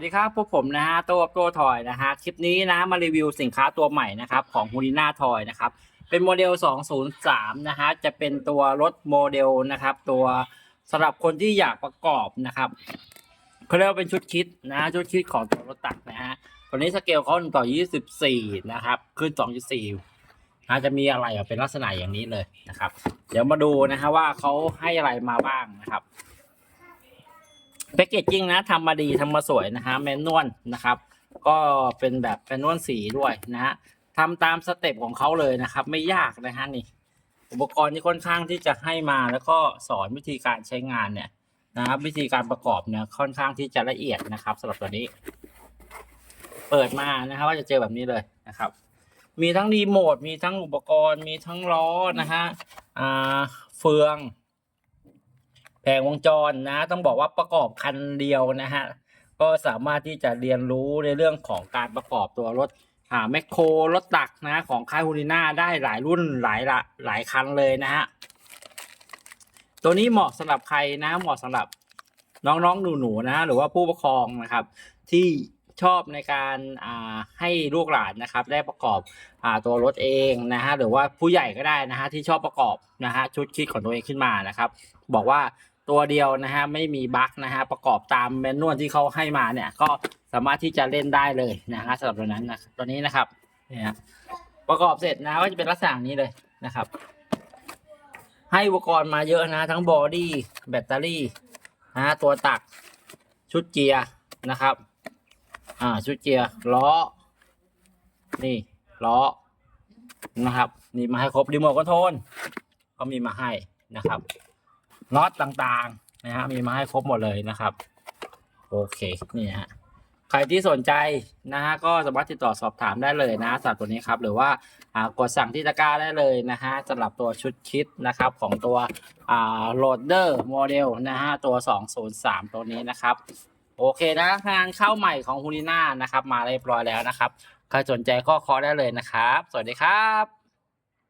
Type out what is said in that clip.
สวัสดีครับพวกผมนะฮะตัวตัวทอยนะฮะคลิปนี้นะมารีวิวสินค้าตัวใหม่นะครับของฮูลิน่าทอยนะครับเป็นโมเดล 203 นะฮะจะเป็นตัวรถโมเดลนะครับ ตัวสำหรับคนที่อยากประกอบนะครับเขาเรียกว่าเป็นชุดคิดนะชุดคิดของตัวรถตักนะฮะตัวนี้สเกลเขาต่อ 24 นะครับขึ้น 2.4นะจะมีอะไรเป็นลักษณะอย่างนี้เลยนะครับ เดี๋ยวมาดูนะฮะว่าเขาให้อะไรมาบ้างนะครับ แพคเกจจิ้งนะทำมาดีทำมาสวยนะฮะแมนนวลนะครับ ก็เป็นแบบแมนนวลสีด้วยนะฮะทำตามสเต็ปของเขาเลยนะครับ ไม่ยากนะฮะนี่ อุปกรณ์ที่ค่อนข้างที่จะให้มาแล้วก็สอนวิธีการใช้งานเนี่ยนะครับวิธีการประกอบเนี่ยค่อนข้างที่จะละเอียดนะครับสำหรับตัวนี้ เปิดมานะครับว่าจะเจอแบบนี้เลยนะครับ มีทั้งรีโมทมีทั้งอุปกรณ์มีทั้งล้อนะฮะเฟือง ผงวงจรนะ ต้องบอกว่าประกอบคันเดียวนะฮะก็สามารถที่จะเรียนรู้ในเรื่องของการประกอบตัวรถอ่าแมคโครรถตักนะของค่ายฮูนิน่าได้หลายรุ่นหลายละหลายคันเลยนะฮะตัวนี้เหมาะสำหรับใครนะเหมาะสำหรับน้องๆหนูๆนะ หรือว่าผู้ปกครองนะครับ ที่ชอบในการอ่าให้ลูกหลานนะครับ ได้ประกอบอ่าตัวรถเองนะฮะหรือว่าผู้ใหญ่ก็ได้นะฮะที่ชอบประกอบนะฮะชุดคิดของตัวเองขึ้นมานะครับ บอกว่า ตัวเดียวนะฮะไม่มีบั๊กนะฮะประกอบตามแมนนวลที่เขาให้มาเนี่ยก็สามารถที่จะเล่นได้เลยนะฮะสำหรับตัวนั้นนะตัวนี้นะครับเนี่ยฮะประกอบเสร็จนะก็จะเป็นลักษณะนี้เลยนะครับ ให้อุปกรณ์มาเยอะนะ ทั้งบอดี้แบตเตอรี่นะฮะตัวตักชุดเกียร์นะครับ อ่าชุดเกียร์ล้อ นี่ล้อนะครับนี่มาให้ครบรีโมทคอนโทรลก็มีมาให้นะครับ น็อตต่างๆนะฮะมีมาให้ครบหมดเลยนะครับ โอเคนี่ฮะใครที่สนใจนะฮะก็สามารถติดต่อสอบถามได้เลยนะสำหรับตัวนี้ครับ หรือว่าอ่ากดสั่งที่ตะกร้าได้เลยนะฮะสำหรับตัวชุดคิดนะครับของตัวอ่าโหลดเดอร์โมเดลนะฮะตัว 203 ตัวนี้นะครับ โอเคนะงานเข้าใหม่ของฮูลิน่านะครับ มาเรียบร้อยแล้วนะครับ ใครสนใจก็คอได้เลยนะครับ สวัสดีครับ